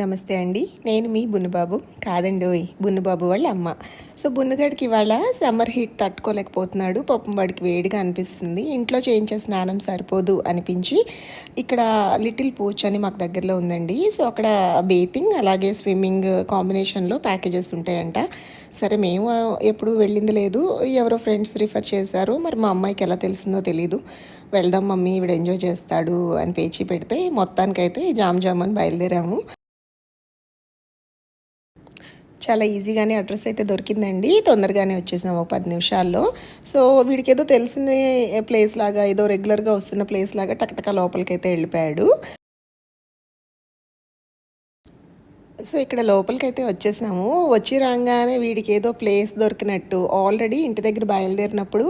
నమస్తే అండి. నేను మీ బున్నుబాబు. కాదండి ఓయ్ బున్నుబాబు వాళ్ళ అమ్మ. సో బున్నుగాడికి ఇవాళ సమ్మర్ హీట్ తట్టుకోలేకపోతున్నాడు. పాపం వాడికి వేడిగా అనిపిస్తుంది. ఇంట్లో చేయించే స్నానం సరిపోదు అనిపించి ఇక్కడ లిటిల్ పూచ్ అని మాకు దగ్గరలో ఉందండి. సో అక్కడ బేతింగ్ అలాగే స్విమ్మింగ్ కాంబినేషన్లో ప్యాకేజెస్ ఉంటాయంట. సరే మేము ఎప్పుడు వెళ్ళింది లేదు. ఎవరో ఫ్రెండ్స్ రిఫర్ చేశారు. మరి మా అమ్మాయికి ఎలా తెలిసిందో తెలీదు. వెళ్దాం మమ్మీ ఇవిడ ఎంజాయ్ చేస్తాడు అని పేచి పెడితే మొత్తానికైతే జామ్ జామ్ అని బయలుదేరాము. చాలా ఈజీగానే అడ్రస్ అయితే దొరికిందండి. తొందరగానే వచ్చేసాం ఒక పది నిమిషాల్లో. సో వీడికి ఏదో తెలిసిన ప్లేస్ లాగా ఏదో రెగ్యులర్గా వస్తున్న ప్లేస్ లాగా టకటక లోపలికి అయితే వెళ్ళిపోయాడు. సో ఇక్కడ లోపలికి అయితే వచ్చేసాము. వచ్చి రాగానే వీడికి ఏదో ప్లేస్ దొరికినట్టు ఆల్రెడీ ఇంటి దగ్గర బయలుదేరినప్పుడు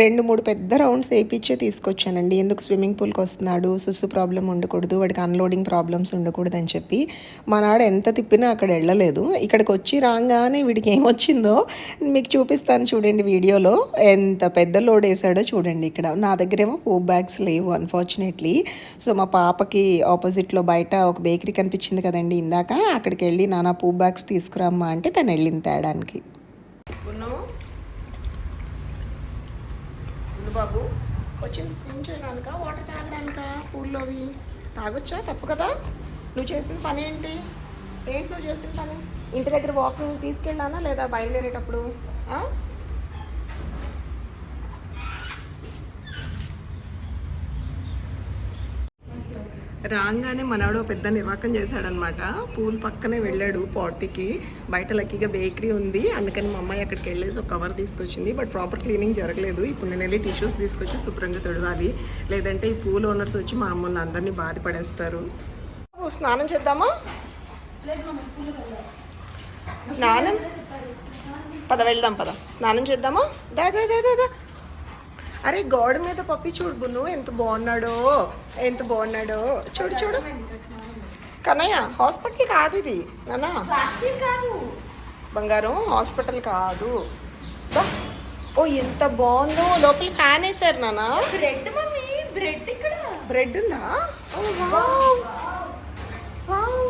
రెండు మూడు పెద్ద రౌండ్స్ వేయించే తీసుకొచ్చానండి. ఎందుకు స్విమ్మింగ్ పూల్కి వస్తున్నాడు సుసు ప్రాబ్లం ఉండకూడదు వాడికి అన్లోడింగ్ ప్రాబ్లమ్స్ ఉండకూడదు అని చెప్పి మా ఎంత తిప్పినా అక్కడ వెళ్ళలేదు. ఇక్కడికి వచ్చి రాగానే వీడికి ఏమొచ్చిందో మీకు చూపిస్తాను చూడండి వీడియోలో. ఎంత పెద్ద లోడ్ వేసాడో చూడండి ఇక్కడ. నా దగ్గరేమో పూ బ్యాగ్స్ లేవు అన్ఫార్చునేట్లీ సో మా పాపకి ఆపోజిట్లో బయట ఒక బేకరీ కనిపించింది కదండి ఇందాక. అక్కడికి వెళ్ళి నానా పూ బ్యాగ్స్ తీసుకురమ్మా అంటే తను వెళ్ళింది తేడానికి బాబు. వచ్చింది స్విమ్ చేయడానిక వాటర్ తాగడానిక పూల్లోవి తాగొచ్చా? తప్పు కదా. నువ్వు చేసిన పని ఏంటి? ఏంటి నువ్వు చేసిన పని? ఇంటి దగ్గర వాకింగ్ తీసుకెళ్ళానా లేదా బయలుదేరేటప్పుడు? రాగానే మనవాడు పెద్ద నిర్వాకం చేశాడనమాట. పూల్ పక్కనే వెళ్ళాడు పార్టీకి బయట లక్కీగా బేకరీ ఉంది. అందుకని మా అమ్మాయి అక్కడికి వెళ్ళేసి ఒక కవర్ తీసుకొచ్చింది. బట్ ప్రాపర్ క్లీనింగ్ జరగలేదు. ఇప్పుడు నేను వెళ్ళి టిష్యూస్ తీసుకొచ్చి శుభ్రంగా తొడవాలి. లేదంటే ఈ పూల్ ఓనర్స్ వచ్చి మా అమ్మల్ని అందరినీ బాధపడేస్తారు ఓ, స్నానం చేద్దామా? స్నానం? పద వెళ్దాం పద. స్నానం చేద్దామా? దా దా దా దా దా. అరే గోడ మీద పప్పి చూడు బున్ను ఎంత బాగున్నాడో ఎంత బాగున్నాడో. చూడు చూడు. కన్నయ్య హాస్పిటల్ కాదు ఇది. నానా. బంగారం హాస్పిటల్ కాదు. ఓ ఎంత బాగుందో. లోపల ఫ్యాన్ వేసారు నానా. బ్రెడ్ బ్రెడ్ ఇక్కడ. బ్రెడ్ ఉందా? Oh, wow. వావ్.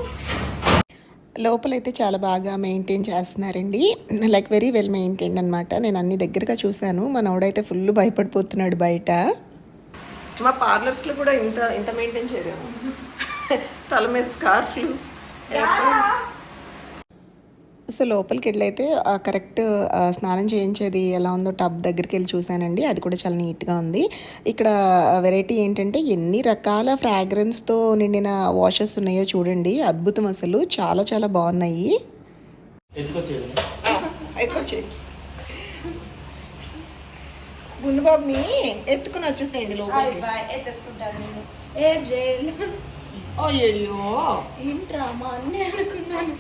లోపలైతే చాలా బాగా మెయింటైన్ చేస్తున్నారండి. లైక్ వెరీ వెల్ మెయింటైన్ అనమాట నేను అన్ని దగ్గరగా చూశాను. మనోడైతే ఫుల్ భయపడిపోతున్నాడు బయట. మా పార్లర్స్లో కూడా ఇంత ఇంత మెయింటైన్ చేయలేము. తల మీద స్కార్ఫ్లు సో లోపలికి వెళ్ళైతే కరెక్ట్ స్నానం చేయించేది ఎలా ఉందో టబ్ దగ్గరికి వెళ్ళి చూశానండి. అది కూడా చాలా నీట్గా ఉంది. ఇక్కడ వెరైటీ ఏంటంటే ఎన్ని రకాల ఫ్రాగ్రెన్స్తో నిండిన వాషెస్ ఉన్నాయో చూడండి. అద్భుతం అసలు. చాలా చాలా బాగున్నాయి. గుండుబాబుని ఎత్తుకుని వచ్చేసేయండి లోపలికి. ఏంట్రా మా అన్నీ అనుకున్నాను.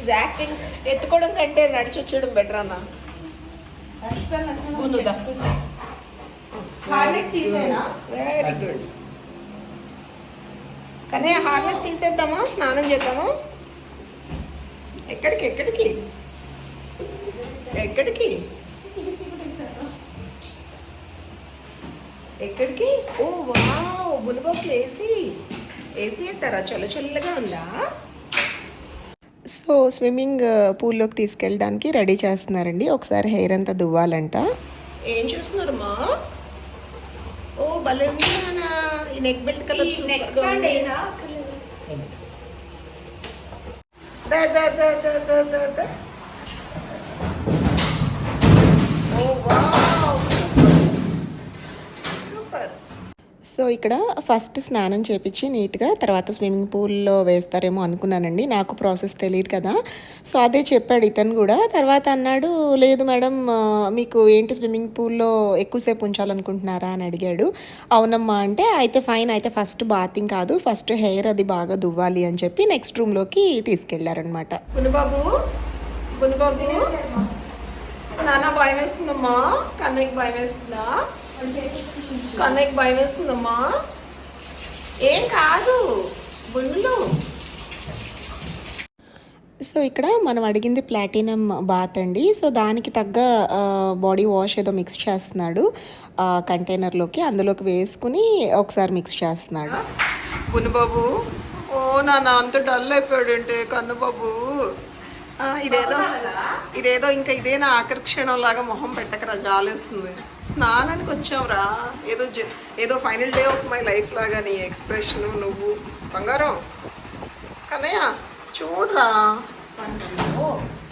ఇది యాక్టింగ్ ఎత్తుకోవడం కంటే నడిచి వచ్చేయడం బెటర్ అన్న? వెరీ గుడ్ కానీ హార్నెస్ తీసేద్దామా? స్నానం చేద్దామా? ఎక్కడికి ఎక్కడికి? ఎక్కడికి? ఎక్కడికి? ఓ వావ్ బుల్బాబుకి ఏసీ ఏసీ వేస్తారా? చల్ల చల్లగా ఉందా? సో స్విమ్మింగ్ పూల్లోకి తీసుకెళ్ళడానికి రెడీ చేస్తున్నారండి. ఒకసారి హెయిర్ అంతా దువ్వాలంట. ఏం చూస్తున్నారమ్మా ఓ భలే ఉంది నాన్న. ఈ నెక్ బెల్ట్ కలర్ అక్కర్లేదు. దా దా దా దా దా దా. సో ఇక్కడ ఫస్ట్ స్నానం చేపించి నీట్గా తర్వాత స్విమ్మింగ్ పూల్లో వేస్తారేమో అనుకున్నానండి. నాకు ప్రాసెస్ తెలియదు కదా. సో అదే చెప్పాడు ఇతను కూడా. తర్వాత అన్నాడు లేదు మేడం మీకు ఏంటి స్విమ్మింగ్ పూల్లో ఎక్కువసేపు ఉంచాలనుకుంటున్నారా? అని అడిగాడు. అవునమ్మా అంటే అయితే ఫైన్ అయితే ఫస్ట్ బాతింగ్ కాదు ఫస్ట్ హెయిర్ అది బాగా దువ్వాలి అని చెప్పి నెక్స్ట్ రూమ్లోకి తీసుకెళ్ళారనమాట బునుబాబు బునుబాబు నాన్న భయం వేస్తుందమ్మా కన్నయ్యకి భయం వేస్తుందా కన్నయ్యకి భయం వేస్తుందమ్మా. ఏం కాదు బున్నులు సో ఇక్కడ మనం అడిగింది ప్లాటినం బాత్ అండి. సో దానికి తగ్గ బాడీ వాష్ ఏదో మిక్స్ చేస్తున్నాడు కంటైనర్లోకి. అందులోకి వేసుకుని ఒకసారి మిక్స్ చేస్తున్నాడు. బునుబాబు ఓ నాన్న అంత డల్ అయిపోయాడంటే కన్నుబాబు. ఆ, ఇదేదో ఇదేదో ఇంకా ఇదే నా ఆఖరి లాగా మొహం పెట్టకరా జాలేస్తుంది. స్నానానికి వచ్చావురా. ఏదో జ- ఏదో final day of my life లాగా నీ ఎక్స్ప్రెషన్ నువ్వు. బంగారం. కన్నయ్య చూడరా.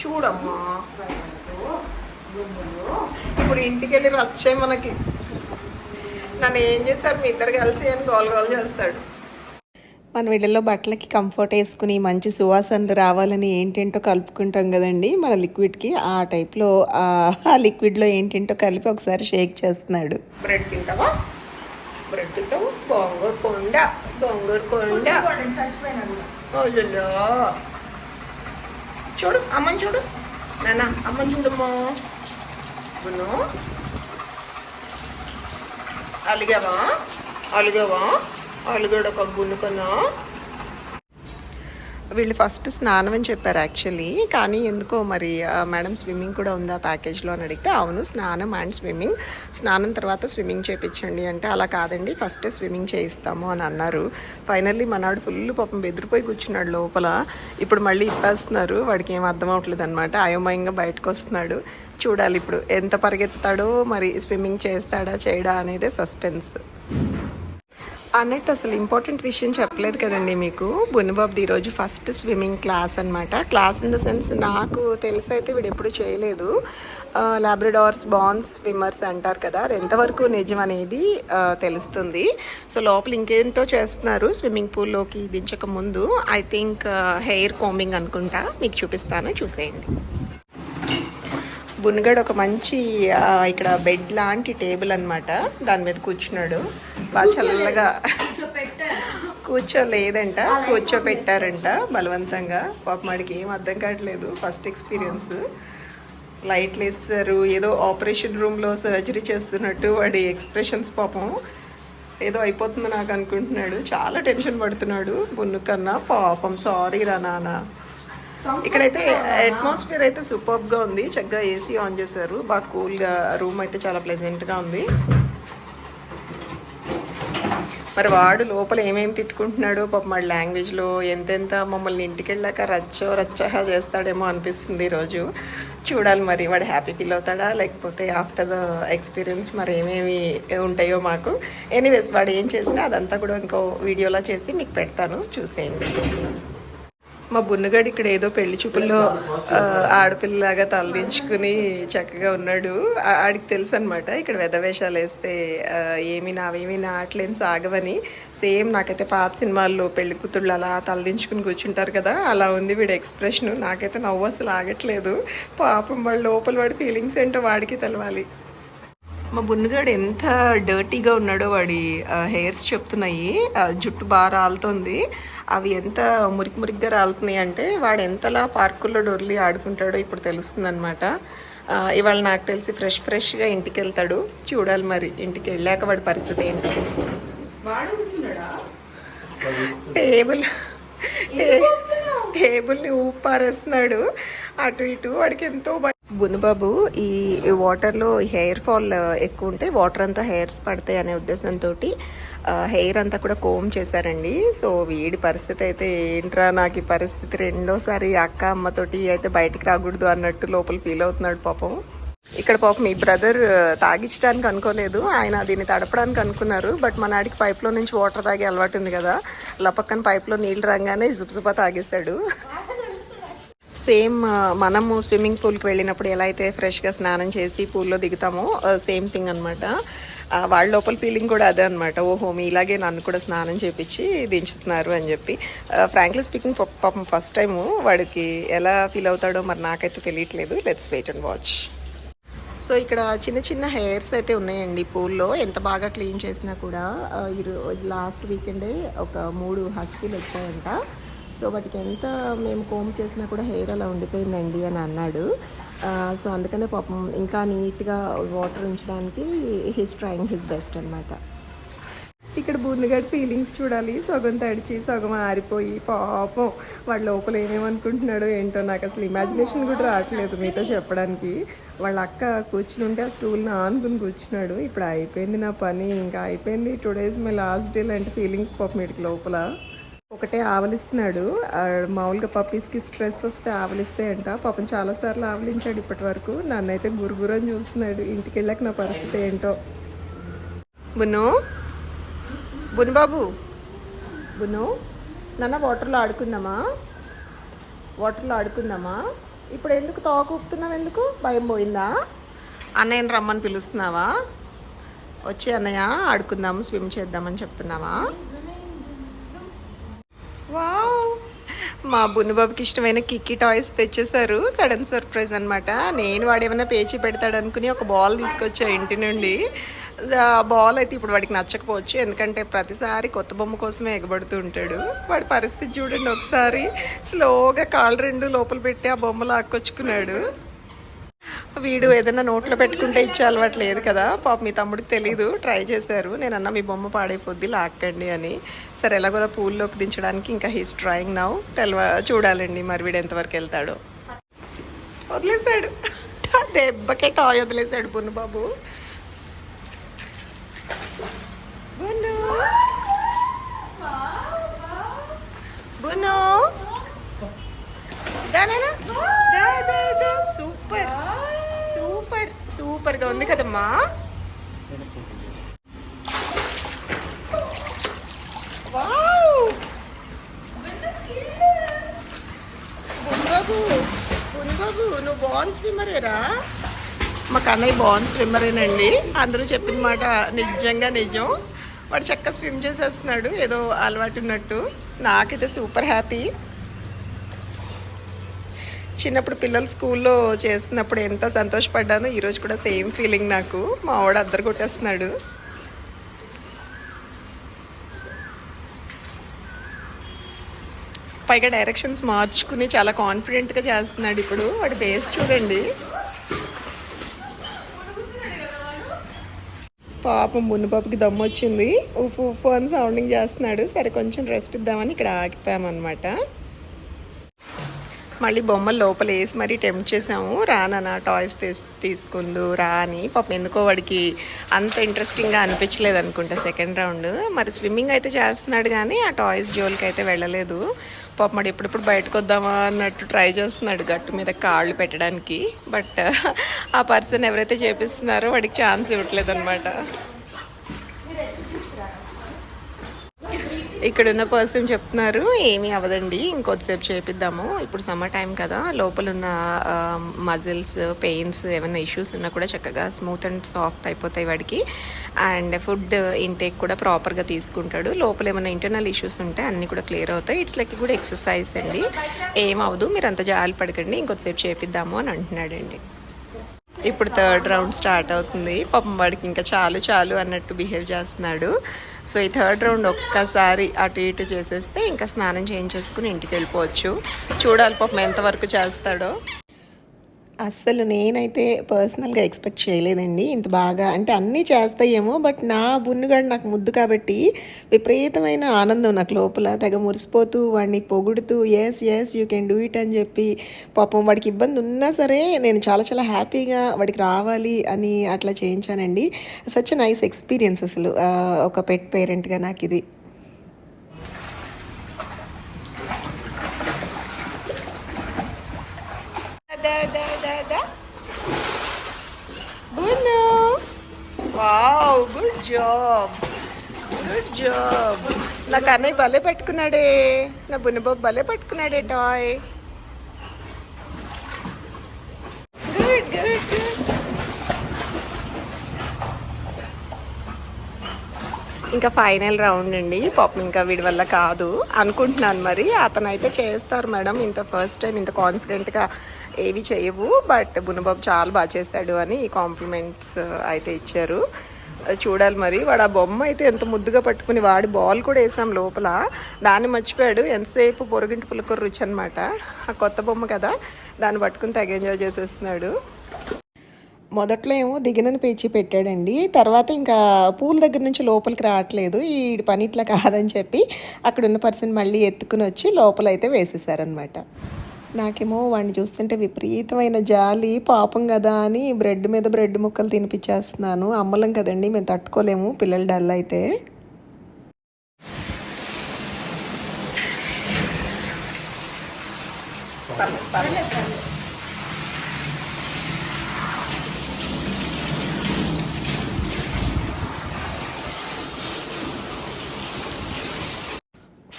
చూడమ్మా. ఇప్పుడు ఇంటికి వెళ్ళి రచ్చే మనకి. నన్ను ఏం చేస్తారు? మీ ఇద్దరు కలిసి అని గోల్ గోల్ చేస్తాడు. మన వీళ్ళలో బట్టలకి కంఫర్ట్ వేసుకుని మంచి సువాసనలు రావాలని ఏంటేంటో కలుపుకుంటాం కదండి. మన లిక్విడ్కి ఆ టైప్లో ఆ లిక్విడ్లో ఏంటేంటో కలిపి ఒకసారి షేక్ చేస్తున్నాడు. బ్రెడ్ తింటావా? బ్రెడ్ తింటావు? గోంగూర కొండ గోంగూర కొండ. చూడు అమ్మని చూడు. నాన్న అమ్మని చూడమ్మా. అలిగావా? అలిగావా? వాళ్ళు కూడా ఒక గునుకనా? వీళ్ళు ఫస్ట్ స్నానం అని చెప్పారు యాక్చువల్లీ. కానీ ఎందుకో మరి మేడం స్విమ్మింగ్ కూడా ఉందా ప్యాకేజ్లో అని అడిగితే అవును స్నానం అండ్ స్విమ్మింగ్. స్నానం తర్వాత స్విమ్మింగ్ చేయించండి అంటే అలా కాదండి ఫస్ట్ స్విమ్మింగ్ చేయిస్తాము అని అన్నారు. ఫైనల్లీ మనాడు ఫుల్ పాపం బెదిరిపోయి కూర్చున్నాడు లోపల. ఇప్పుడు మళ్ళీ ఇప్పేస్తున్నారు వాడికి ఏం అర్థం అవట్లేదు అనమాట అయోమయంగా బయటకు వస్తున్నాడు. చూడాలి ఇప్పుడు ఎంత పరిగెత్తుతాడో మరి స్విమ్మింగ్ చేస్తాడా చేయడా అనేదే సస్పెన్స్. అన్నట్టు అసలు ఇంపార్టెంట్ విషయం చెప్పలేదు కదండి మీకు. బున్నుబాబుది ఈరోజు ఫస్ట్ స్విమ్మింగ్ క్లాస్ అనమాట క్లాస్ ఇన్ ద సెన్స్ నాకు తెలిసి అయితే వీడు ఎప్పుడు చేయలేదు. లాబ్రడార్స్ బాన్స్ స్విమ్మర్స్ అంటారు కదా అది ఎంతవరకు నిజం అనేది తెలుస్తుంది. సో లోపల ఇంకేంటో చేస్తున్నారు స్విమ్మింగ్ పూల్లోకి దించక ముందు. ఐ థింక్ హెయిర్ కోంబింగ్ అనుకుంటా. మీకు చూపిస్తాను చూసేయండి. బున్గడ్ ఒక మంచి ఇక్కడ బెడ్ లాంటి టేబుల్ అన్నమాట. దాని మీద కూర్చున్నాడు. బాగా చల్లగా కూర్చోలేదంట. కూర్చోపెట్టారంట బలవంతంగా. పాపం వాడికి ఏం అర్థం కావట్లేదు. ఫస్ట్ ఎక్స్పీరియన్స్ లైట్లు వేస్తారు ఏదో ఆపరేషన్ రూమ్లో సర్జరీ చేస్తున్నట్టు వాడి ఎక్స్ప్రెషన్స్ పాపం. ఏదో అయిపోతుంది నాకు అనుకుంటున్నాడు. చాలా టెన్షన్ పడుతున్నాడు బున్ను కన్నా. పాపం సారీ రా నాన్న. ఇక్కడైతే అట్మాస్ఫియర్ అయితే సూపర్బ్గా ఉంది. చక్కగా ఏసీ ఆన్ చేశారు. బాగా కూల్గా రూమ్ అయితే చాలా ప్లెజెంట్గా ఉంది. మరి వాడు లోపల ఏమేమి తిట్టుకుంటున్నాడో పాప మన లాంగ్వేజ్లో ఎంతెంత మమ్మల్ని ఇంటికి వెళ్ళాక రచ్చో రచ్చహా చేస్తాడేమో అనిపిస్తుంది ఈరోజు చూడాలి మరి వాడు హ్యాపీ ఫీల్ అవుతాడా? లేకపోతే ఆఫ్టర్ ద ఎక్స్పీరియన్స్ మరి ఏమేమి ఉంటాయో మాకు. ఎనీవేస్ వాడు ఏం చేసినా అదంతా కూడా ఇంకో వీడియోలా చేసి మీకు పెడతాను. చూసేయండి. మా బున్నగాడు ఇక్కడ ఏదో పెళ్ళి చూపుల్లో ఆడపిల్లలాగా తలదించుకుని చక్కగా ఉన్నాడు. ఆడికి తెలుసు అనమాట ఇక్కడ వెధవేషాలు వేస్తే ఏమి నావేమి నాట్లేం సాగవని. సేమ్ నాకైతే పాత సినిమాల్లో పెళ్ళి కూతుళ్ళు అలా తలదించుకుని కూర్చుంటారు కదా అలా ఉంది వీడి ఎక్స్ప్రెషన్. నాకైతే నవ్వు అసలు ఆగట్లేదు. పాపం వాడు లోపల వాడి ఫీలింగ్స్ ఏంటో వాడికి తెలవాలి. మా బున్నగాడు ఎంత డర్టీగా ఉన్నాడో వాడి హెయిర్స్ చెప్తున్నాయి. జుట్టు బాగా రాలుతుంది. అవి ఎంత మురికి మురికిగా రాలుతున్నాయి అంటే వాడు ఎంతలా పార్కుల్లో డొర్లి ఆడుకుంటాడో ఇప్పుడు తెలుస్తుంది అనమాట ఇవాళ నాకు తెలిసి ఫ్రెష్ ఫ్రెష్గా ఇంటికి వెళ్తాడు చూడాలి మరి ఇంటికి వెళ్ళాక వాడి పరిస్థితి ఏంటో. టేబుల్ టేబుల్ని ఊపారేస్తున్నాడు. అటు ఇటు వాడికి ఎంతో. బునుబాబు ఈ వాటర్లో హెయిర్ ఫాల్ ఎక్కువ ఉంటే వాటర్ అంతా హెయిర్స్ పడతాయి అనే ఉద్దేశంతో హెయిర్ అంతా కూడా కోమ్ చేశారండి. సో వీడి పరిస్థితి అయితే ఏంట్రా నాకు ఈ పరిస్థితి రెండోసారి అక్క అమ్మతోటి అయితే బయటికి రాకూడదు అన్నట్టు లోపల ఫీల్ అవుతున్నాడు పాపం. ఇక్కడ పాపం మీ బ్రదర్ తాగించడానికి అనుకోలేదు. ఆయన దీన్ని తడపడానికి అనుకున్నారు. బట్ మన ఆడికి పైప్లో నుంచి వాటర్ తాగే అలవాటు ఉంది కదా. లపక్కన పక్కన పైప్లో నీళ్ళు రాగానే జుప్జుపా తాగేశాడు సేమ్ మనము స్విమ్మింగ్ పూల్కి వెళ్ళినప్పుడు ఎలా అయితే ఫ్రెష్గా స్నానం చేసి పూల్లో దిగుతామో సేమ్ థింగ్ అనమాట వాళ్ళ లోపల ఫీలింగ్ కూడా అదే అనమాట ఓహో మీ ఇలాగే నన్ను కూడా స్నానం చేపించి దించుతున్నారు అని చెప్పి. ఫ్రాంక్లీ స్పీకింగ్ పాపం ఫస్ట్ టైము వాడికి ఎలా ఫీల్ అవుతాడో మరి నాకైతే తెలియట్లేదు. Let's wait and watch so ఇక్కడ చిన్న చిన్న హెయిర్స్ అయితే ఉన్నాయండి పూల్లో. ఎంత బాగా క్లీన్ చేసినా కూడా లాస్ట్ వీకెండే ఒక మూడు హస్కీలు వచ్చాయంట. సో వాటికి ఎంత మేము కోమ్ చేసినా కూడా హెయిర్ అలా ఉండిపోయిందండి అని అన్నాడు. సో అందుకనే పాపం ఇంకా నీట్గా వాటర్ ఉంచడానికి హిస్ ట్రయింగ్ హిస్ బెస్ట్ అనమాట ఇక్కడ బూందిగడ్ ఫీలింగ్స్ చూడాలి. సగం తడిచి సగం ఆరిపోయి పాపం వాడు లోపల ఏమేమనుకుంటున్నాడో ఏంటో నాకు అసలు ఇమాజినేషన్ కూడా రావట్లేదు మీతో చెప్పడానికి. వాళ్ళ అక్క కూర్చుని ఉంటే ఆ స్టూల్ని ఆనుకుని కూర్చున్నాడు. ఇప్పుడు అయిపోయింది నా పని ఇంకా అయిపోయింది. Two days my last day లాంటి ఫీలింగ్స్ పాపం వీడికి లోపల. ఒకటే ఆవలిస్తున్నాడు. మామూలుగా పప్పీస్కి స్ట్రెస్ వస్తే ఆవలిస్తే అంట. పాపం చాలాసార్లు ఆవలించాడు ఇప్పటి వరకు నన్నైతే గురుగురని చూస్తున్నాడు. ఇంటికి వెళ్ళాక నా పరిస్థితి ఏంటో. బును బును బాబు? బును నాన్న వాటర్లో ఆడుకుందామా? వాటర్లో ఆడుకుందామా? ఇప్పుడు ఎందుకు తోక ఊపుతున్నావు ఎందుకు? భయం పోయిందా? అన్నయ్యని రమ్మని పిలుస్తున్నావా? వచ్చి అన్నయ్య ఆడుకుందాము స్విమ్ చేద్దామని చెప్తున్నావా? వావ్. మా బున్నుబాబుకి ఇష్టమైన కిక్కి టాయ్స్ తెచ్చేసారు సడన్ సర్ప్రైజ్ అనమాట నేను వాడు ఏమైనా పేచి పెడతాడు అనుకుని ఒక బాల్ తీసుకొచ్చా ఇంటి నుండి. ఆ బాల్ అయితే ఇప్పుడు వాడికి నచ్చకపోవచ్చు. ఎందుకంటే ప్రతిసారి కొత్త బొమ్మ కోసమే ఎగబడుతూ ఉంటాడు. వాడి పరిస్థితి చూడండి ఒకసారి. స్లోగా కాళ్ళు రెండు లోపల పెట్టి ఆ బొమ్మ లాక్కొచ్చుకున్నాడు. వీడు ఏదైనా నోట్లో పెట్టుకుంటే ఇచ్చే అలవాటు లేదు కదా. పాప మీ తమ్ముడికి తెలీదు. ట్రై చేశారు. నేను అన్న మీ బొమ్మ పాడైపోద్ది లాక్కండి అని. సరే ఎలాగోలా పూల్లోకి దించడానికి ఇంకా హీస్ ట్రయింగ్ నౌ తెలవ చూడాలండి మరి వీడు ఎంతవరకు వెళ్తాడో. వదిలేశాడు. దెబ్బకే టాయ్ వదిలేశాడు బున్ను బాబు. బున్ను. బున్ను. దానేనా సూపర్. సూపర్ సూపర్గా ఉంది కదమ్మా. వావ్! బున్బాబు బున్బాబు నువ్వు బాన్ స్విమ్మరేరా? మా కన్నయ్య బాన్ స్విమ్మరేనండి. అందరూ చెప్పిన మాట నిజంగా నిజం. వాడు చక్కగా స్విమ్ చేసేస్తున్నాడు ఏదో అలవాటు ఉన్నట్టు. నాకైతే సూపర్ హ్యాపీ. చిన్నప్పుడు పిల్లలు స్కూల్లో చేస్తున్నప్పుడు ఎంత సంతోషపడ్డానో ఈరోజు కూడా సేమ్ ఫీలింగ్ నాకు. మా ఆవిడ అద్దరు కొట్టేస్తున్నాడు. పైగా డైరెక్షన్స్ మార్చుకుని చాలా కాన్ఫిడెంట్గా చేస్తున్నాడు ఇప్పుడు. వాడి బేస్ చూడండి. పాపం మున్నుపాపుకి దమ్ము వచ్చింది ఉఫ్ ఉఫ్ అని సౌండింగ్ చేస్తున్నాడు. సరే కొంచెం రెస్ట్ ఇద్దామని ఇక్కడ ఆగిపోయామన్నమాట. మళ్ళీ బొమ్మలు లోపల వేసి మరీ టెంప్ట్ చేసాము. రానన్నా టాయ్స్ తీస్ తీసుకుందు రా అని. పాపం ఎందుకో వాడికి అంత ఇంట్రెస్టింగ్గా అనిపించలేదు అనుకుంటా సెకండ్ రౌండ్ మరి స్విమ్మింగ్ అయితే చేస్తున్నాడు కానీ ఆ టాయ్స్ జోలికి అయితే వెళ్ళలేదు. పాపం మరి ఎప్పుడెప్పుడు బయటకు వద్దామా అన్నట్టు ట్రై చేస్తున్నాడు గట్టు మీద కాళ్ళు పెట్టడానికి. బట్ ఆ పర్సన్ ఎవరైతే చేపిస్తున్నారో వాడికి ఛాన్స్ ఇవ్వట్లేదు అనమాట ఇక్కడ ఉన్న పర్సన్ చెప్తున్నారు ఏమీ అవ్వదండి ఇంకొద్దిసేపు చేపిద్దాము. ఇప్పుడు సమ్మర్ టైం కదా లోపల ఉన్న మజిల్స్ పెయిన్స్ ఏమైనా ఇష్యూస్ ఉన్నా కూడా చక్కగా స్మూత్ అండ్ సాఫ్ట్ అయిపోతాయి వాడికి. అండ్ ఫుడ్ ఇంటేక్ కూడా ప్రాపర్గా తీసుకుంటాడు. లోపల ఏమైనా ఇంటర్నల్ ఇష్యూస్ ఉంటే అన్నీ కూడా క్లియర్ అవుతాయి. ఇట్స్ లైక్ కూడా ఎక్సర్సైజ్ అండి. ఏమవదు మీరు అంత జాలి పడకండి ఇంకొద్దిసేపు చేపిద్దాము అని అంటున్నాడండి. ఇప్పుడు థర్డ్ రౌండ్ స్టార్ట్ అవుతుంది. పాపం వాడికి ఇంకా చాలు చాలు అన్నట్టు బిహేవ్ చేస్తున్నాడు. సో ఈ థర్డ్ రౌండ్ ఒక్కసారి అటు ఇటు చేసేస్తే ఇంకా స్నానం చేయించేసుకుని ఇంటికి వెళ్ళిపోవచ్చు. చూడాలి పాపం ఎంతవరకు చేస్తాడో. అస్సలు నేనైతే పర్సనల్గా ఎక్స్పెక్ట్ చేయలేదండి. ఇంత బాగా అంటే అన్నీ చేస్తాయేమో బట్ నా బున్నుగాడు నాకు ముద్దు కాబట్టి విపరీతమైన ఆనందం నాకు లోపల. తెగ మురిసిపోతూ వాడిని పొగుడుతూ yes yes you can do it అని చెప్పి పాపం వాడికి ఇబ్బంది ఉన్నా సరే నేను చాలా చాలా హ్యాపీగా వాడికి రావాలి అని అట్లా చేయించానండి. సచ్ నైస్ ఎక్స్పీరియన్స్ అసలు ఒక పెట్ పేరెంట్గా నాకు ఇది. Da, da, da, da. Bunu. Wow good job. Good job. నా కన్నయ్య భలే పట్టుకున్నాడే. నా బున్నబాబు భలే పట్టుకున్నాడే టాయ్. Good good good. ఇంకా ఫైనల్ రౌండ్ అండి. పాపం ఇంకా వీడి వల్ల కాదు. అనుకుంటున్నాను మరి. అతను అయితే చేస్తారు మేడం. ఇంత ఫస్ట్ టైం ఇంత కాన్ఫిడెంట్గా ఏవి చేయవు. బట్ బునబాబు చాలా బాగా చేస్తాడు అని కాంప్లిమెంట్స్ uh, అయితే ఇచ్చారు. చూడాలి మరి. వాడు ఆ బొమ్మ అయితే ఎంత ముద్దుగా పట్టుకుని వాడి బాల్ కూడా వేసాం లోపల. దాన్ని మర్చిపోయాడు. ఎంతసేపు పొరుగింటి పులకూర రుచి అనమాట ఆ కొత్త బొమ్మ కదా. దాన్ని పట్టుకుని తెగ ఎంజాయ్ చేసేస్తున్నాడు. మొదట్లో ఏమో దిగినని పేచి పెట్టాడండి. తర్వాత ఇంకా పూల దగ్గర నుంచి లోపలికి రావట్లేదు. ఈ పని ఇట్లా కాదని చెప్పి అక్కడ ఉన్న పర్సన్ మళ్ళీ ఎత్తుకుని వచ్చి లోపలైతే వేసేసారనమాట నాకేమో వాడిని చూస్తుంటే విపరీతమైన జాలి పాపం కదా అని బ్రెడ్ మీద బ్రెడ్ ముక్కలు తినిపించేస్తున్నాను. అమ్మలం కదండి మేము తట్టుకోలేము పిల్లలు డల్ అయితే.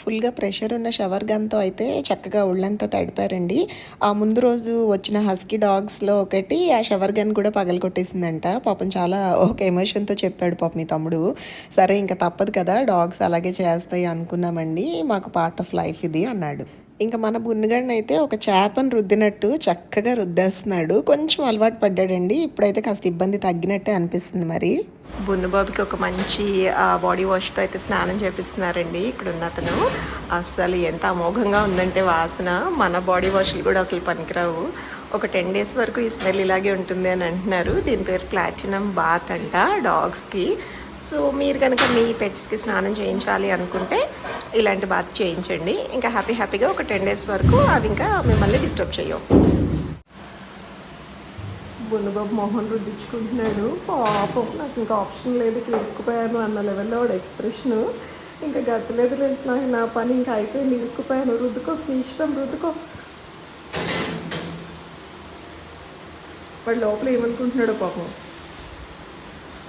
ఫుల్గా ప్రెషర్ ఉన్న షవర్ గన్తో అయితే చక్కగా ఒళ్ళంతా తడిపారండి. ఆ ముందు రోజు వచ్చిన హస్కీ డాగ్స్లో ఒకటి ఆ షవర్ గన్ కూడా పగల కొట్టేసిందంట. పాపం చాలా ఒక ఎమోషన్తో చెప్పాడు పాపం మీ తమ్ముడు. సరే ఇంకా తప్పదు కదా డాగ్స్ అలాగే చేస్తాయి అనుకున్నామండి. మాకు పార్ట్ ఆఫ్ లైఫ్ ఇది అన్నాడు. ఇంకా మన బున్నగడిని అయితే ఒక చేపను రుద్దినట్టు చక్కగా రుద్దేస్తున్నాడు. కొంచెం అలవాటు పడ్డాడండి. ఇప్పుడైతే కాస్త ఇబ్బంది తగ్గినట్టే అనిపిస్తుంది మరి. బున్నబాబుకి ఒక మంచి బాడీ వాష్తో అయితే స్నానం చేపిస్తున్నారండి. ఇక్కడ ఉన్న అతను. అసలు ఎంత అమోఘంగా ఉందంటే వాసన. మన బాడీ వాష్లు కూడా అసలు పనికిరావు. ఒక టెన్ డేస్ వరకు ఈ స్మెల్ ఇలాగే ఉంటుంది అని అంటున్నారు. దీని పేరు ప్లాటినం బాత్ అంట డాగ్స్కి. సో మీరు కనుక మీ పెట్స్కి స్నానం చేయించాలి అనుకుంటే ఇలాంటి బాత్ చేయించండి. ఇంకా హ్యాపీ హ్యాపీగా ఒక టెన్ డేస్ వరకు అవి ఇంకా మిమ్మల్ని డిస్టర్బ్ చేయవు. బున్నబాబు మొహన్ రుద్దించుకుంటున్నాడు. పాపం నాకు ఇంకా ఆప్షన్ లేదు. ఇక్కడ ఇరుక్కుపోయాను అన్న లెవెల్లో వాడు ఎక్స్ప్రెషన్ ఇంకా గతలేదు లేదు నాకు నా పని ఇంకా అయిపోయింది. ఇరుక్కుపోయాను. రుద్దుకో నీ ఇష్టం రుద్దుకో. వాడు లోపల ఏమనుకుంటున్నాడు పాపం.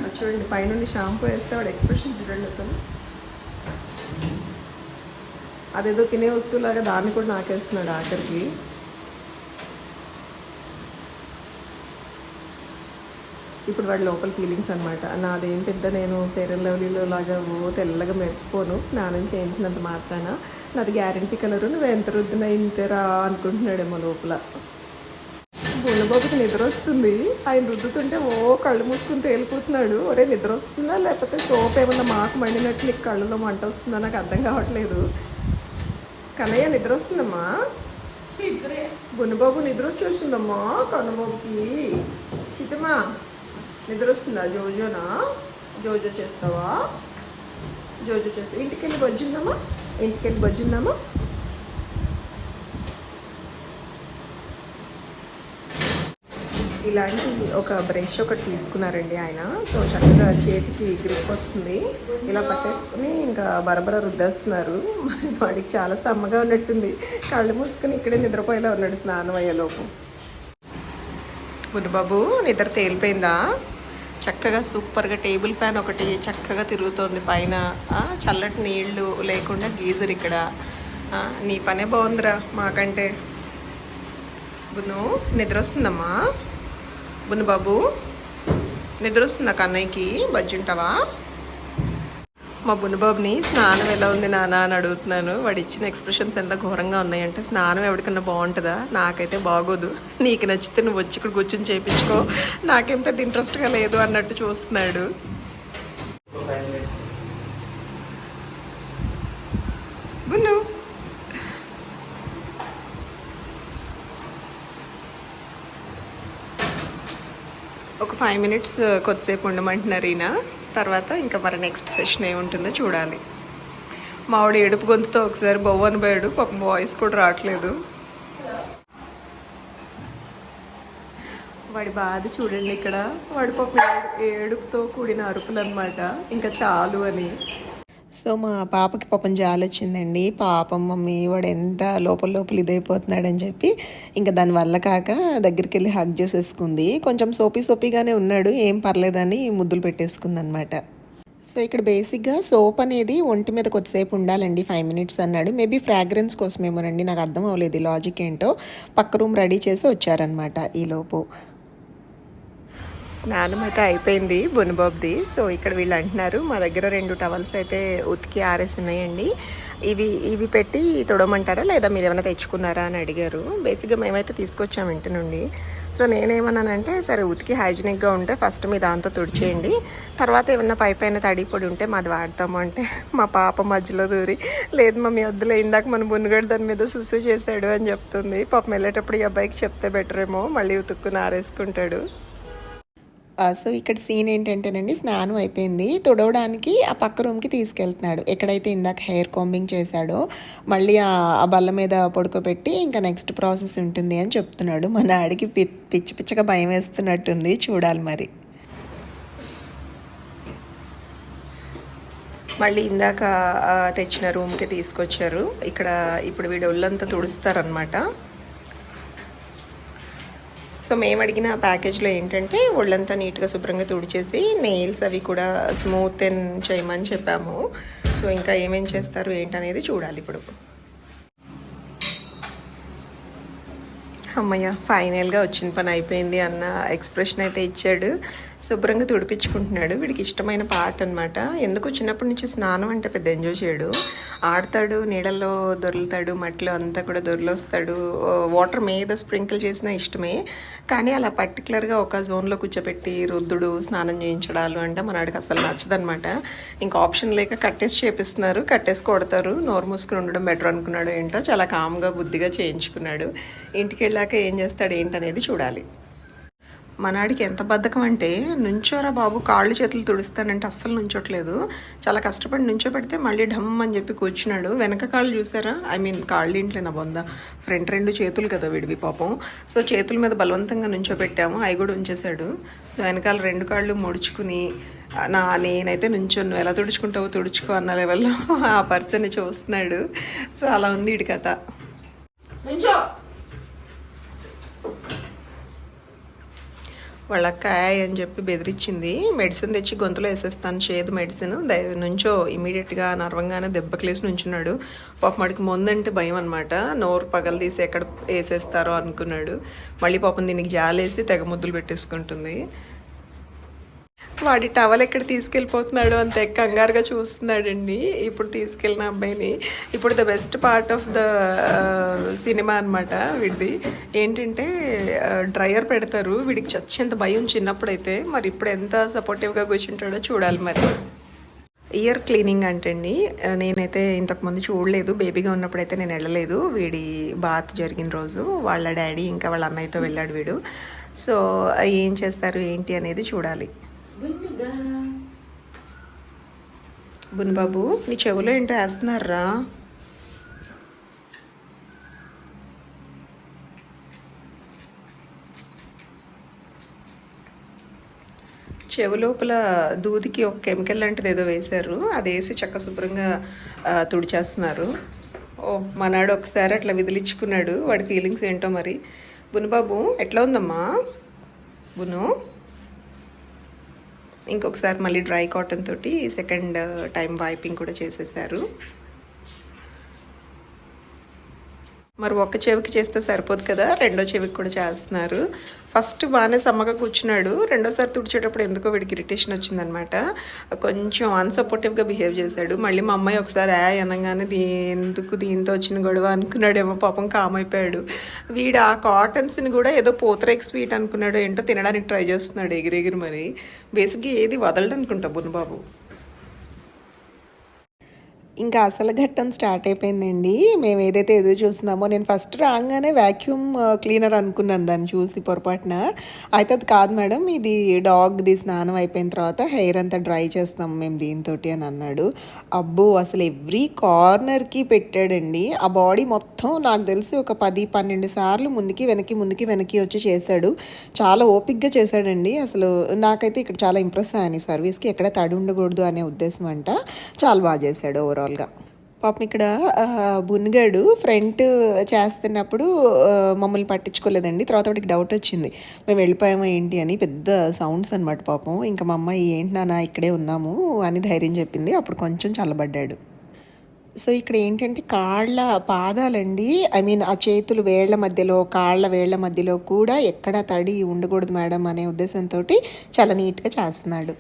చూడండి పైనుండి షాంపూ వేస్తే వాడు ఎక్స్ప్రెషన్ చూడండి అసలు. అదేదో తినే వస్తువులాగా దాన్ని కూడా నాకేస్తున్నాడు ఆఖరికి. ఇప్పుడు వాడి లోపల ఫీలింగ్స్ అనమాట నాదేం పెద్ద నేను ఫెయిర్ లవ్లీలో లాగా ఓ తెల్లగా మెరిసిపోను స్నానం చేయించినంత మాత్రాన నాది గ్యారంటీ కలరు నువ్వు ఎంత రుద్దినా ఇంతేరా అనుకుంటున్నాడేమో లోపల. బుల్లబాబుకి నిద్ర వస్తుంది. ఆయన రుద్దుతుంటే ఓ కళ్ళు మూసుకుని తేలిపోతున్నాడు ఒరే నిద్ర వస్తుందా? లేకపోతే సోప్ ఏమన్నా మాకు మండినట్టు నీకు కళ్ళలో మంట వస్తుందా? నాకు అర్థం కావట్లేదు. కన్నయ్య నిద్ర వస్తుందమ్మా. బున్నబాబు నిద్ర వచ్చేస్తుందమ్మా కన్నబాబుకి. చిట్టమా నిద్ర వస్తుందా? జోజోనా? జోజో చేస్తావా? జోజో చేస్తావా ఇంటికి వెళ్ళి బజ్జిందామా ఇంటికి వెళ్ళి బజ్జిందామా ఇలాంటి ఒక బ్రష్ ఒకటి తీసుకున్నారండి ఆయన. సో చక్కగా చేతికి గ్రిప్ వస్తుంది. ఇలా పట్టేసుకుని ఇంకా బరబర రుద్దేస్తున్నారు. మరి వాడికి చాలా సమ్మగా ఉన్నట్టుంది. కళ్ళు మూసుకొని ఇక్కడే నిద్రపోయేలా ఉన్నాడు స్నానం అయ్యేలోపు. బాబు నిద్ర తేలిపోయిందా? చక్కగా సూపర్గా టేబుల్ ఫ్యాన్ ఒకటి చక్కగా తిరుగుతోంది పైన. చల్లటి నీళ్ళు లేకుండా గీజర్ ఇక్కడ. నీ పనే బాగుందిరా మాకంటే. బును నిద్ర వస్తుందమ్మా. బును బాబు నిద్ర వస్తుందా కన్నయ్యకి బజ్జుంటావా మా బున్నబాబుని స్నానం ఎలా ఉంది నాన్న అని అడుగుతున్నాను. వాడు ఇచ్చిన ఎక్స్ప్రెషన్స్ ఎంత ఘోరంగా ఉన్నాయంటే స్నానం ఎవరికన్నా బాగుంటుందా? నాకైతే బాగోదు. నీకు నచ్చితే నువ్వు వచ్చి ఇక్కడ కూర్చొని చేయించుకో నాకేం పెద్ద ఇంట్రెస్ట్గా లేదు అన్నట్టు చూస్తున్నాడు ఒక ఫైవ్ మినిట్స్ బున్ను ఒక ఫైవ్ మినిట్స్ కొద్దిసేపు ఉండమంటున్నారు ఈయన. తర్వాత ఇంకా మరి నెక్స్ట్ సెషన్ ఏముంటుందో చూడాలి. మావాడు ఏడుపు గొంతుతో ఒకసారి బొవ్వని అనిపోయాడు పాపం వాయిస్ కూడా రావట్లేదు. వాడి బాధ చూడండి ఇక్కడ. వాడి పాపం ఏడుపుతో కూడిన అరుపులు అనమాట ఇంకా చాలు అని. సో మా పాపకి పాపం జాలి వచ్చిందండి. పాపం మమ్మీ వాడు ఎంత లోపల లోపల ఇదైపోతున్నాడని చెప్పి ఇంకా దాని వల్ల కాక దగ్గరికి వెళ్ళి హగ్ చేసేసుకుంది. కొంచెం సోపీ సోపీగానే ఉన్నాడు. ఏం పర్లేదని ముద్దులు పెట్టేసుకుంది అనమాట సో ఇక్కడ బేసిక్గా సోప్ అనేది ఒంటి మీద కొద్దిసేపు ఉండాలండి. ఫైవ్ మినిట్స్ అన్నాడు. మేబీ ఫ్రాగ్రెన్స్ కోసమేమోనండి. నాకు అర్థం అవ్వలేదు లాజిక్ ఏంటో. పక్క రూమ్ రెడీ చేసి వచ్చారనమాట ఈలోపు. స్నానం అయితే అయిపోయింది బునబాబ్ది. సో ఇక్కడ వీళ్ళు అంటున్నారు మా దగ్గర రెండు టవల్స్ అయితే ఉతికి ఆరేసి ఉన్నాయండి. ఇవి ఇవి పెట్టి తొడమంటారా లేదా మీరు ఏమైనా తెచ్చుకున్నారా అని అడిగారు. బేసిక్గా మేమైతే తీసుకొచ్చాము ఇంటి నుండి. సో నేనేమన్నానంటే సరే ఉతికి హైజీనిక్గా ఉంటే ఫస్ట్ మీ దాంతో తుడిచేయండి. తర్వాత ఏమన్నా పై పైన తడి పొడి ఉంటే మాది వాడతాము అంటే మా పాప మధ్యలో దూరి లేదు మమ్మీ వద్దులే ఇందాక మన బున్నగడు దాని మీద సుసు చేశాడు అని చెప్తుంది. పాపం వెళ్ళేటప్పుడు ఈ అబ్బాయికి చెప్తే బెటర్ ఏమో మళ్ళీ ఉతుక్కుని ఆరేసుకుంటాడు. సో ఇక్కడ సీన్ ఏంటంటేనండి స్నానం అయిపోయింది. తుడవడానికి ఆ పక్క రూమ్కి తీసుకెళ్తున్నాడు. ఎక్కడైతే ఇందాక హెయిర్ కాంబింగ్ చేశాడో మళ్ళీ ఆ బల్ల మీద పడుకోబెట్టి ఇంకా నెక్స్ట్ ప్రాసెస్ ఉంటుంది అని చెప్తున్నాడు. మన ఆడికి పి పిచ్చి పిచ్చగా భయం వేస్తున్నట్టుంది చూడాలి మరి. మళ్ళీ ఇందాక తెచ్చిన రూమ్కి తీసుకొచ్చారు. ఇక్కడ ఇప్పుడు వీడు ఒళ్ళంతా తుడుస్తారనమాట సో మేము అడిగిన ప్యాకేజ్లో ఏంటంటే ఒళ్ళంతా నీట్గా శుభ్రంగా తుడిచేసి నెయిల్స్ అవి కూడా స్మూత్ అండ్ చేయమని చెప్పాము. సో ఇంకా ఏమేం చేస్తారు ఏంటనేది చూడాలి ఇప్పుడు. అమ్మయ్య ఫైనల్గా వచ్చిన పని అయిపోయింది అన్న ఎక్స్ప్రెషన్ అయితే ఇచ్చాడు. శుభ్రంగా తుడిపించుకుంటున్నాడు. వీడికి ఇష్టమైన పాట అనమాట ఎందుకు చిన్నప్పటి నుంచి స్నానం అంటే పెద్ద ఎంజాయ్ చేయడు. ఆడతాడు నీళ్ళల్లో దొరులుతాడు మట్టిలో అంతా కూడా దొరలొస్తాడు. వాటర్ మీద స్ప్రింకిల్ చేసినా ఇష్టమే. కానీ అలా పర్టికులర్గా ఒక జోన్లో కూర్చోపెట్టి రుద్దుడు స్నానం చేయించడాలు అంటే మనడికి అసలు నచ్చదనమాట ఇంకా ఆప్షన్ లేక కట్టేసి చేపిస్తున్నారు. కట్టేసి కొడతారు. నోరు మూసుకుని ఉండడం బెటర్ అనుకున్నాడు ఏంటో చాలా కామ్గా బుద్ధిగా చేయించుకున్నాడు. ఇంటికి వెళ్ళాక ఏం చేస్తాడు ఏంటనేది చూడాలి. మనాడికి ఎంత బద్ధకం అంటే నుంచోరా బాబు కాళ్ళు చేతులు తుడుస్తానంటే అస్సలు నుంచోట్లేదు. చాలా కష్టపడి నుంచో పెడితే మళ్ళీ ఢమ్ అని చెప్పి కూర్చున్నాడు. వెనక కాళ్ళు చూసారా? ఐ మీన్ కాళ్ళు ఇంట్లో నా బొంద. ఫ్రంట్ రెండు చేతులు కదా విడివి పాపం. సో చేతుల మీద బలవంతంగా నుంచోబెట్టాము. అవి కూడా ఉంచేశాడు. సో వెనకాల రెండు కాళ్ళు ముడుచుకుని నా నేనైతే నుంచోను. నువ్వు ఎలా తుడుచుకుంటావో తుడుచుకో అన్న లెవెల్లో ఆ పర్సన్ని చూస్తున్నాడు. సో అలా ఉంది ఇటు కథ. వాళ్ళక్కాయ వాళ్ళ కాయ అని చెప్పి బెదిరించింది మెడిసిన్ తెచ్చి గొంతులో వేసేస్తాను చేయదు మెడిసిన్. నుంచో ఇమీడియట్గా నర్వంగానే దెబ్బకిలేసి నుంచున్నాడు. పాపం వాడికి ముందంటే భయం అనమాట నోరు పగలు తీసి ఎక్కడ వేసేస్తారో అనుకున్నాడు. మళ్ళీ పాపం దీనికి జాలేసి తెగ ముద్దులు పెట్టేసుకుంటుంది. వాడి టవల్ ఎక్కడ తీసుకెళ్ళిపోతున్నాడు అంత కంగారుగా చూస్తున్నాడండి. ఇప్పుడు తీసుకెళ్ళిన అబ్బాయిని. ఇప్పుడు the best part of the cinema అనమాట వీడిది. ఏంటంటే uh, డ్రయర్ పెడతారు. వీడికి చచ్చేంత భయం చిన్నప్పుడైతే. మరి ఇప్పుడు ఎంత సపోర్టివ్గా కూర్చుంటాడో చూడాలి మరి. ఇయర్ క్లీనింగ్ అంటండి. Uh, నేనైతే ఇంతకుముందు చూడలేదు. బేబీగా ఉన్నప్పుడైతే నేను వెళ్ళలేదు. వీడి బాత్ జరిగిన రోజు వాళ్ళ డాడీ ఇంకా వాళ్ళ అన్నయ్యతో వెళ్ళాడు వీడు. సో ఏం చేస్తారు ఏంటి అనేది చూడాలి. బున్బాబు నీ చెవులో ఏంటో వేస్తున్నారా? చెవు లోపల దూదికి ఒక కెమికల్ లాంటిది ఏదో వేశారు. అది వేసి చక్క శుభ్రంగా తుడిచేస్తున్నారు. ఓ మనాడు ఒకసారి అట్లా విదిలించుకున్నాడు. వాడి ఫీలింగ్స్ ఏంటో మరి. బునుబాబు ఎట్లా ఉందమ్మా? బును? ఇంకొకసారి మళ్ళీ డ్రై కాటన్ తోటి సెకండ్ టైం వైపింగ్ కూడా చేసేసారు. మరి ఒక్క చెవికి చేస్తే సరిపోదు కదా రెండో చెవికి కూడా చేస్తున్నారు. ఫస్ట్ బాగానే సమ్మగా కూర్చున్నాడు. రెండోసారి తుడిచేటప్పుడు ఎందుకో వీడికి ఇరిటేషన్ వచ్చిందనమాట. కొంచెం అన్సపోర్టివ్గా బిహేవ్ చేశాడు. మళ్ళీ మా అమ్మాయి ఒకసారి ఆ అనగానే దీ ఎందుకు దీంతో వచ్చిన గొడవ? అనుకున్నాడేమో పాపం కామ్ అయిపోయాడు. వీడు ఆ కాటన్స్ని కూడా ఏదో పోతరేక్ స్వీట్ అనుకున్నాడు ఏంటో తినడానికి ట్రై చేస్తున్నాడు ఎగిరెగిరి మరి. బేసిక్గా ఏది వదలడు అనుకుంటా బున్బాబు ఇంకా అసలు ఘట్టం స్టార్ట్ అయిపోయిందండి. మేము ఏదైతే ఎదురు చూస్తున్నామో నేను ఫస్ట్ రాగానే వ్యాక్యూమ్ క్లీనర్ uh, అనుకున్నాను దాన్ని చూసి పొరపాటున. అయితే అది కాదు మేడం ఇది డాగ్ది స్నానం అయిపోయిన తర్వాత హెయిర్ అంతా డ్రై చేస్తాం మేము దీంతో అని అన్నాడు. అబ్బో అసలు ఎవ్రీ కార్నర్కి పెట్టాడండి. ఆ బాడీ మొత్తం నాకు తెలిసి ఒక పది పన్నెండు సార్లు ముందుకి వెనక్కి ముందుకి వెనక్కి వచ్చి చేశాడు. చాలా ఓపిక్గా చేశాడండి. అసలు నాకైతే ఇక్కడ చాలా ఇంప్రెస్ అయ్యాను. సర్వీస్కి ఎక్కడ తడి ఉండకూడదు అనే ఉద్దేశం అంట. చాలా బాగా చేశాడు ఓవరాల్ ఓవరాల్గా పాపం ఇక్కడ బున్గాడు ఫ్రంట్ చేస్తున్నప్పుడు మమ్మల్ని పట్టించుకోలేదండి. తర్వాత వాడికి డౌట్ వచ్చింది. మేము వెళ్ళిపోయామో ఏంటి? అని పెద్ద సౌండ్స్ అనమాట పాపం. ఇంకా మా అమ్మాయి ఏంటి నాన్న ఇక్కడే ఉన్నాము అని ధైర్యం చెప్పింది. అప్పుడు కొంచెం చల్లబడ్డాడు. సో ఇక్కడ ఏంటంటే కాళ్ళ పాదాలండి ఐ మీన్ ఆ చేతులు వేళ్ళ మధ్యలో కాళ్ళ వేళ్ళ మధ్యలో కూడా ఎక్కడ తడి ఉండకూడదు మేడం అనే ఉద్దేశంతో చాలా నీట్గా చేస్తున్నాడు.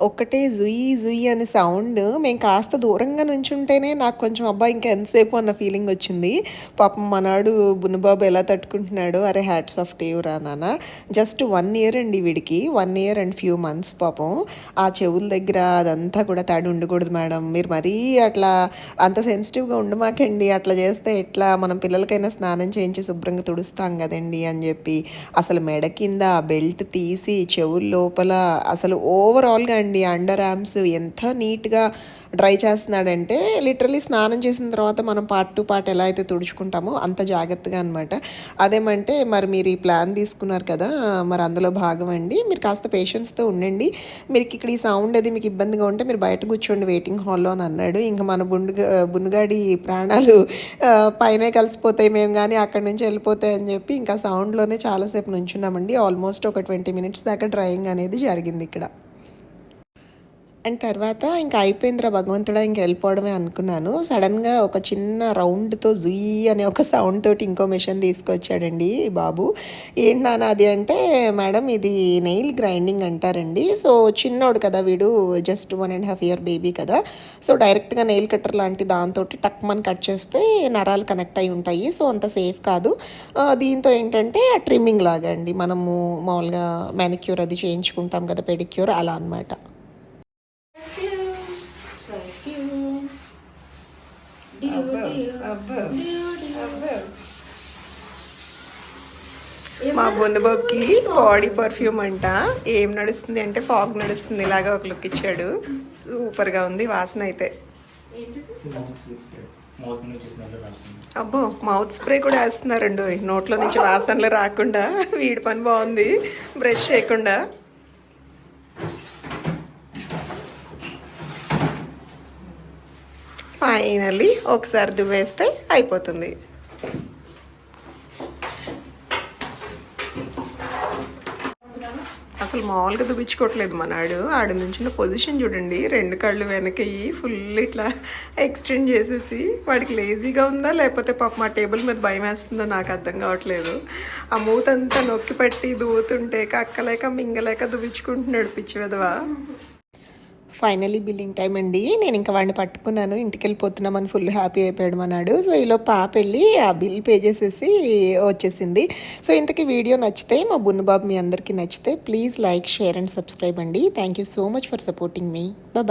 ఒక్కటే జుయి జుయి అనే సౌండ్. మేము కాస్త దూరంగా నుంచుంటేనే నాకు కొంచెం అబ్బా ఇంకా ఎంతసేపు అన్న ఫీలింగ్ వచ్చింది. పాపం మనాడు బునుబాబు ఎలా తట్టుకుంటున్నాడు అరే హ్యాట్స్ ఆఫ్ టీవ్ రా నాన్న. జస్ట్ వన్ ఇయర్ అండి వీడికి. One year and few months పాపం. ఆ చెవుల దగ్గర అదంతా కూడా తడి ఉండకూడదు మేడం. మీరు మరీ అట్లా అంత సెన్సిటివ్గా ఉండమాకండి. అట్లా చేస్తే ఎట్లా? మనం పిల్లలకైనా స్నానం చేయించి శుభ్రంగా తుడుస్తాం కదండి అని చెప్పి. అసలు మెడ కింద బెల్ట్ తీసి చెవుల లోపల అసలు ఓవరాల్గా చూడండి అండర్ ఆర్మ్స్ ఎంత నీట్గా డ్రై చేస్తున్నాడంటే లిటరలీ స్నానం చేసిన తర్వాత మనం పార్ట్ టు పార్ట్ ఎలా అయితే తుడుచుకుంటామో అంత జాగ్రత్తగా అనమాట అదేమంటే మరి మీరు ఈ ప్లాన్ తీసుకున్నారు కదా మరి అందులో భాగం అండి. మీరు కాస్త పేషెన్స్తో ఉండండి. మీరు ఇక్కడ ఈ సౌండ్ అది మీకు ఇబ్బందిగా ఉంటే మీరు బయట కూర్చోండి వెయిటింగ్ హాల్లో అని అన్నాడు. ఇంకా మన బుండుగా బునుగాడి ప్రాణాలు పైన కలిసిపోతాయి మేము కానీ అక్కడి నుంచి వెళ్ళిపోతాయి అని చెప్పి ఇంకా సౌండ్లోనే చాలాసేపు నుంచున్నామండి. ఆల్మోస్ట్ ఒక ట్వంటీ మినిట్స్ దాకా డ్రాయింగ్ అనేది జరిగింది ఇక్కడ. అండ్ తర్వాత ఇంకా అయిపోయిందిరా భగవంతుడా ఇంక వెళ్ళిపోవడమే అనుకున్నాను. సడన్గా ఒక చిన్న రౌండ్తో జుయి అనే ఒక సౌండ్ తోటి ఇంకో మిషన్ తీసుకొచ్చాడండి బాబు. ఏంటి నాన్న అది అంటే మేడం ఇది నెయిల్ గ్రైండింగ్ అంటారండి. సో చిన్నోడు కదా వీడు just one and half year baby కదా. సో డైరెక్ట్గా నెయిల్ కట్టర్ లాంటి దాంతో టక్ మన కట్ చేస్తే నరాలు కనెక్ట్ అయి ఉంటాయి. సో అంత సేఫ్ కాదు. దీంతో ఏంటంటే ట్రిమ్మింగ్ లాగా అండి. మనము మామూలుగా మెనిక్యూర్ అది చేయించుకుంటాం కదా పెడిక్యూర్ అలా అన్నమాట. మా బొందుబాబుకి బాడీ పర్ఫ్యూమ్ అంట. ఏం నడుస్తుంది అంటే ఫాగ్ నడుస్తుంది ఇలాగా ఒక లుక్ ఇచ్చాడు. సూపర్గా ఉంది వాసన అయితే. అబ్బో మౌత్ స్ప్రే కూడా వేస్తున్నారండి. నోట్లో నుంచి వాసనలు రాకుండా. వీడి పని బాగుంది. బ్రష్ చేయకుండా. ఫైనల్లీ ఒకసారి దువ్వేస్తే అయిపోతుంది. అసలు మామూలుగా దువ్వించుకోవట్లేదు మనాడు ఆడ నుంచిన పొజిషన్ చూడండి రెండు కళ్ళు వెనకయ్యి ఫుల్ ఇట్లా ఎక్స్టెండ్ చేసేసి వాడికి లేజీగా ఉందా లేకపోతే పాప మా టేబుల్ మీద భయం వేస్తుందో నాకు అర్థం కావట్లేదు. ఆ మూతంతా నొక్కి పట్టి దువ్వుతుంటే కక్కలేక మింగలేక దువ్వించుకుంటున్నాడు పిచ్చి విధవా. ఫైనలీ బిల్లింగ్ టైం అండి. నేను ఇంకా వాడిని పట్టుకున్నాను. ఇంటికి వెళ్ళిపోతున్నామని ఫుల్ హ్యాపీ అయిపోయాడు అన్నాడు సో ఈలో పాప వెళ్ళి ఆ బిల్ పే చేసేసి వచ్చేసింది. సో ఇంతకీ వీడియో నచ్చితే మా బున్నుబాబు మీ అందరికీ నచ్చితే please like share and subscribe అండి. Thank you so much for supporting me. Bye.